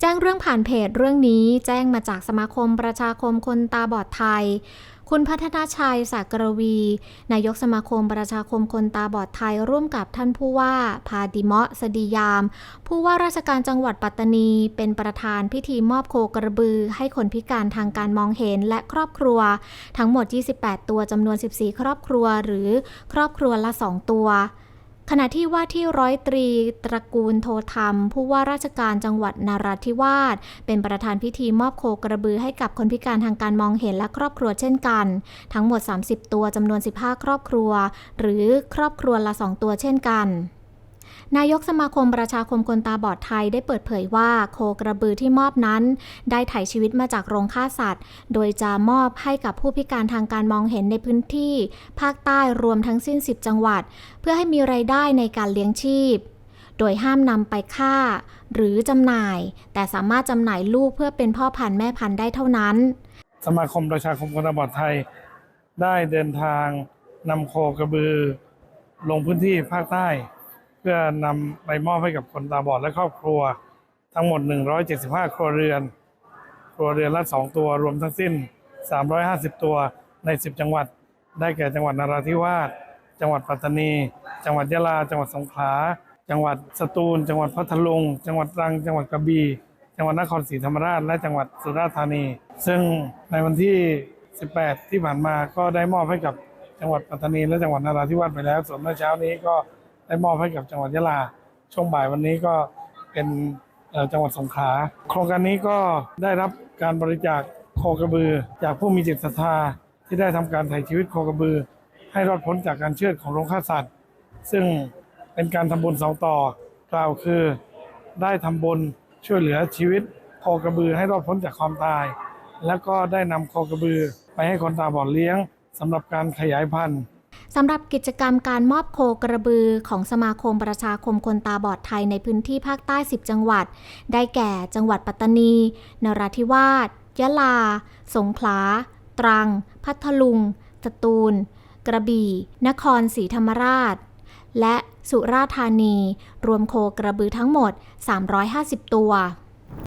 แจ้งเรื่องผ่านเพจเรื่องนี้แจ้งมาจากสมาคมประชาคมคนตาบอดไทย คุณพัฒนาชัยสากรวี นายกสมาคมประชาคมคนตาบอดไทย ร่วมกับท่านผู้ว่าพาดิเมาะสดียาม ผู้ว่าราชการจังหวัดปัตตานี เป็นประธานพิธีมอบโคกระบือ ให้คนพิการทางการมองเห็นและครอบครัว ทั้งหมด 28 ตัวจำนวน 14 ครอบครัวหรือครอบครัวละ 2 ตัว ขณะที่ว่าที่ร้อยตรีตระกูลโทธรรม ผู้ว่าราชการจังหวัดนาราธิวาสเป็นประธานพิธีมอบโคกระบือให้กับคนพิการทางการมองเห็นและครอบครัวเช่นกัน ทั้งหมด 30 ตัวจำนวน 15 ครอบครัว หรือครอบครัวละ 2 ตัวเช่นกัน นายกสมาคมประชาคมคนตาบอดไทยได้เปิดเผยว่าโคกระบือที่มอบนั้น ได้ถ่ายชีวิตมาจากโรงฆ่าสัตว์ โดยจะมอบให้กับผู้พิการทางการมองเห็นในพื้นที่ ภาคใต้รวมทั้งสิ้น 10 จังหวัด เพื่อให้มีไรายได้ในการเลี้ยงชีพ โดยห้ามนำไปฆ่า หรือจำหน่าย แต่สามารถจำหน่ายลูกเพื่อเป็นพ่อพันธุ์แม่พันธุ์ได้เท่านั้น สมาคมประชาคมคนตาบอดไทย ได้เดินทางนำโคกระบือ ลงพื้นที่ภาคใต้ พื่อนำไปมอบให้กับคนตาบอดและครอบครัว ทั้งหมด 175 ครัวเรือน ครัวเรือนละ 2 ตัวรวมทั้งสิ้น 350 ตัวใน 10 จังหวัด ได้แก่จังหวัดนราธิวาสจังหวัดปัตตานี จังหวัดยะลา จังหวัดสงขลาจังหวัดสตูล จังหวัดพัทลุง จังหวัดตรัง จังหวัดกระบี่จังหวัดนครศรีธรรมราช และจังหวัดสุราษฎร์ธานี ซึ่งในวันที่ 18 ที่ผ่านมาก็ได้มอบให้กับจังหวัดปัตตานีและจังหวัดนราธิวาสไปแล้ว ส่วนเมื่อเช้านี้ก็ ได้มอบให้กับจังหวัดยะลา ช่วงบ่ายวันนี้ก็เป็นจังหวัดสงขลาโครงการนี้ก็ได้รับการบริจาคโคกระบือ จากผู้มีจิตศรัทธาที่ได้ทำการไถ่ชีวิตโคกระบือ ให้รอดพ้นจากการเชือดของโรงฆ่าสัตว์ ซึ่งเป็นการทำบุญสองต่อกล่าวคือ ได้ทำบุญช่วยเหลือชีวิตโคกระบือให้รอดพ้นจากความตาย แล้วก็ได้นำโคกระบือ ไปให้คนตาบอดเลี้ยงสำหรับการขยายพันธุ์ สำหรับกิจกรรมการมอบโคกระบือของสมาคมประชาคมคนตาบอดไทยในพื้นที่ภาคใต้ 10 จังหวัด ได้แก่จังหวัดปัตตานี นราธิวาส ยะลา สงขลา ตรัง พัทลุง สตูล กระบี่ นครศรีธรรมราช และสุราษฎร์ธานี รวมโคกระบือทั้งหมด 350 ตัว